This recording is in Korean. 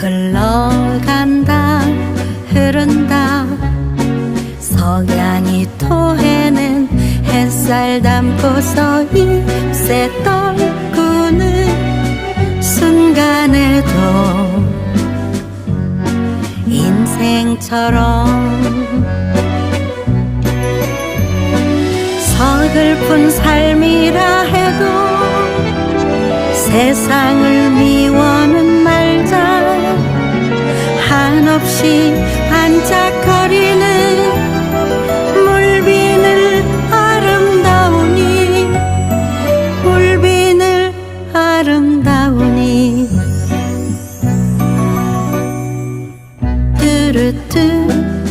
흘러간다 흐른다. 석양이 토해낸 햇살 담고서 잎새 떨구는 순간에도 인생처럼 서글픈 삶이라 해도 세상을 미 한없이 반짝거리는 물비늘 아름다우니 물비늘 아름다우니. 뚜루뚜